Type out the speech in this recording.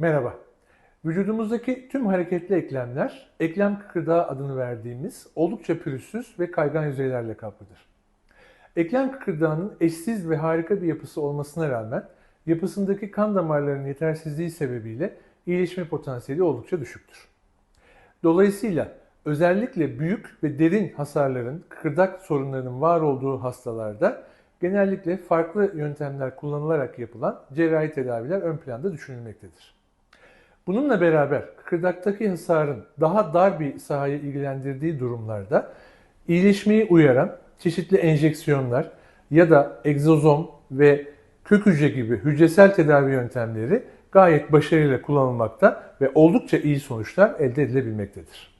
Merhaba. Vücudumuzdaki tüm hareketli eklemler, eklem kıkırdağı adını verdiğimiz oldukça pürüzsüz ve kaygan yüzeylerle kaplıdır. Eklem kıkırdağının eşsiz ve harika bir yapısı olmasına rağmen yapısındaki kan damarlarının yetersizliği sebebiyle iyileşme potansiyeli oldukça düşüktür. Dolayısıyla özellikle büyük ve derin hasarların, kıkırdak sorunlarının var olduğu hastalarda genellikle farklı yöntemler kullanılarak yapılan cerrahi tedaviler ön planda düşünülmektedir. Bununla beraber kıkırdaktaki hasarın daha dar bir sahayı ilgilendirdiği durumlarda iyileşmeyi uyaran çeşitli enjeksiyonlar ya da egzozom ve kök hücre gibi hücresel tedavi yöntemleri gayet başarıyla kullanılmakta ve oldukça iyi sonuçlar elde edilebilmektedir.